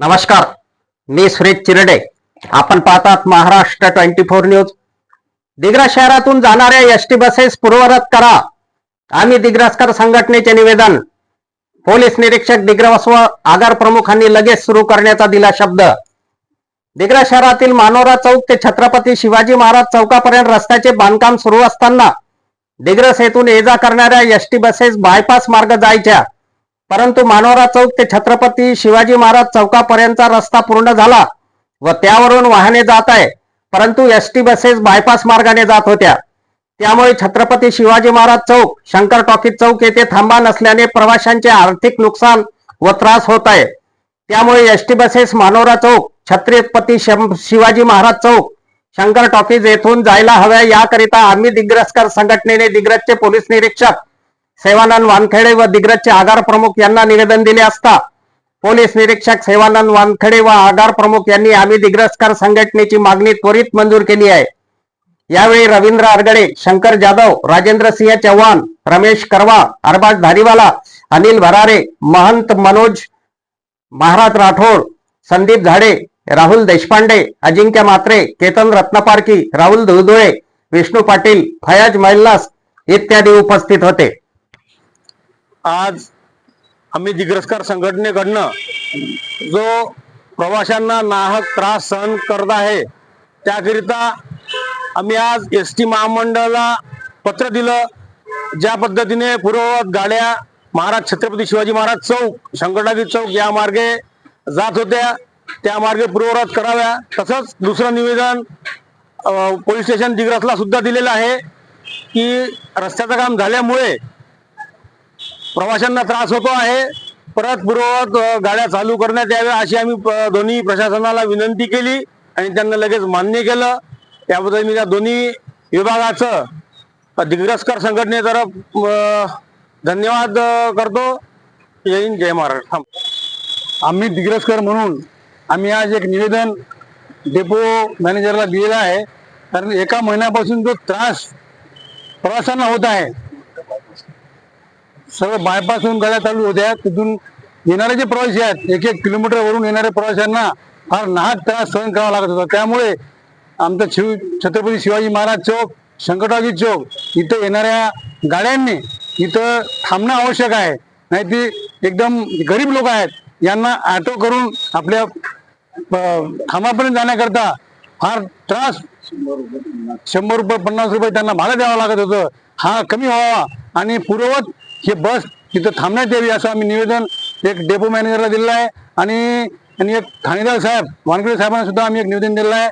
नमस्कार मी सुरेश चिरडे. आपण पाहतात Maharashtra twenty four news. Digras शहरातून जाणाऱ्या एस टी बसेस पूर्वरत करा. आम्ही दिग्रसकर संघटनेचे निवेदन. पोलीस निरीक्षक दिग्रस व आगार प्रमुखांनी लगेच सुरू करण्याचा दिला शब्द. दिग्रस शहरातील मानोरा चौक ते छत्रपती शिवाजी महाराज चौकापर्यंत रस्त्याचे बांधकाम सुरू असताना दिग्रस येथून ये जा करणाऱ्या एस टी बसेस बायपास मार्ग जायच्या. परंतु मानोरा चौक ते छत्रपती शिवाजी महाराज चौकापर्यंतचा रस्ता पूर्ण झाला व त्यावरून वाहने जात आहे. परंतु एस टी बसेस बायपास मार्गाने जात होत्या. त्यामुळे छत्रपती शिवाजी महाराज चौक शंकर टॉकीज चौक येथे थांबा नसल्याने प्रवाशांचे आर्थिक नुकसान व त्रास होत आहे. त्यामुळे एस टी बसेस मानोरा चौक छत्रपती शिवाजी महाराज चौक शंकर टॉकीज येथून जायला हव्या याकरिता आम्ही दिग्रसकर संघटनेने दिग्रसचे पोलीस निरीक्षक सेवानंद वानखेडे व दिग्रजचे आगार प्रमुख यांना निवेदन दिले असता पोलीस निरीक्षक सेवानंद वानखेडे व आगार प्रमुख यांनी आम्ही दिग्रसकर संघटनेची मागणी त्वरित मंजूर केली आहे. यावेळी रवींद्र अरगडे शंकर जाधव राजेंद्र सिंह चव्हाण रमेश करवा अरबाज धारीवाला अनिल भरारे महंत मनोज महाराज राठोड संदीप झाडे राहुल देशपांडे अजिंक्य मात्रे केतन रत्नपारकी राहुल धुळधुळे विष्णू पाटील फयाज मैल्लास इत्यादी उपस्थित होते. आज आम्ही दिग्रसकार संघटनेकडनं जो प्रवाशांना नाहक त्रास सहन करत आहे त्याकरिता आम्ही आज एस टी महामंडळाला पत्र दिलं. ज्या पद्धतीने पूर्ववत गाड्या महाराज छत्रपती शिवाजी महाराज चौक शंकरटाकी चौक या मार्गे जात होत्या. त्या मार्गे पूर्ववत कराव्या. तसंच दुसरं निवेदन पोलीस स्टेशन दिग्रसला सुद्धा दिलेलं आहे की रस्त्याचं काम झाल्यामुळे प्रवाशांना त्रास होतो आहे. परत पूर्ववत गाड्या चालू करण्यात याव्या अशी आम्ही दोन्ही प्रशासनाला विनंती केली आणि त्यांना लगेच मान्य केलं. त्याबद्दल मी त्या दोन्ही विभागाचं दिग्रस्कर दिग्रसकर संघटनेतर्फ धन्यवाद करतो. जय हिंद जय महाराष्ट्र. थांब. आम्ही दिग्रस्कर म्हणून आम्ही आज एक निवेदन डेपो मॅनेजरला दिलेलं आहे. कारण एका महिन्यापासून जो त्रास प्रवाशांना होत आहे सर्व बायपास होऊन गाड्या चालू होत्या. तिथून येणारे जे प्रवासी आहेत एक एक किलोमीटर वरून येणाऱ्या प्रवाशांना फार नाहक त्रास सहन करावा लागत होता. त्यामुळे आमचं शिव छत्रपती शिवाजी महाराज चौक शंकरटाकी चौक इथं येणाऱ्या गाड्यांनी इथं थांबणं आवश्यक आहे. नाही ती एकदम गरीब लोक आहेत यांना ऑटो करून आपल्या थांबापर्यंत जाण्याकरता फार त्रास शंभर रुपये पन्नास रुपये त्यांना भाडं द्यावं लागत होतं. हा कमी व्हावा आणि पूर्ववत हे बस तिथं थांबण्यात यावी असं आम्ही निवेदन एक डेपो मॅनेजरला दिलेलं आहे. आणि आणि एक ठाणेदार साहेब वानखेडे साहेबांना सुद्धा आम्ही एक निवेदन दिलेलं आहे.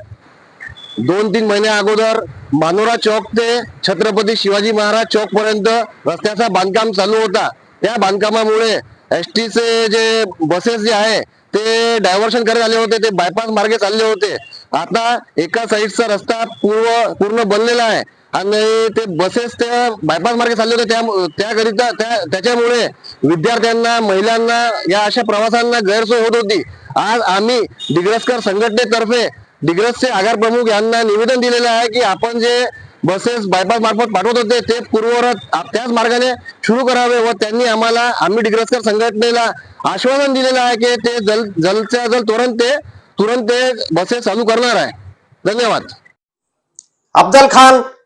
दोन तीन महिन्या अगोदर मानोरा चौक ते छत्रपती शिवाजी महाराज चौक पर्यंत रस्त्याचा बांधकाम चालू होता. त्या बांधकामामुळे एस टीचे जे बसेस जे आहे ते डायव्हर्शन करत आले होते ते बायपास मार्गे चालले होते. आता एका साईडचा रस्ता पूर्व पूर्ण बनलेला आहे. आणि ते बसेस त्या बायपास मार्गे चालले होते. त्या त्याकरिता त्या त्याच्यामुळे विद्यार्थ्यांना महिलांना या अशा प्रवासांना गैरसोय होत होती. आज आम्ही दिग्रसकर संघटनेतर्फे डिग्रसचे आगार प्रमुख यांना निवेदन दिलेलं आहे की आपण जे बसेस बायपास मार्फत पाठवत होते ते पूर्ववत त्याच मार्गाने सुरू करावे व त्यांनी आम्हाला आम्ही डिग्रसकर संघटनेला आश्वासन दिलेलं आहे की ते जल जलच्या जल तुरंत ते तुरंत ते बसेस चालू करणार आहे. धन्यवाद. अफजल खान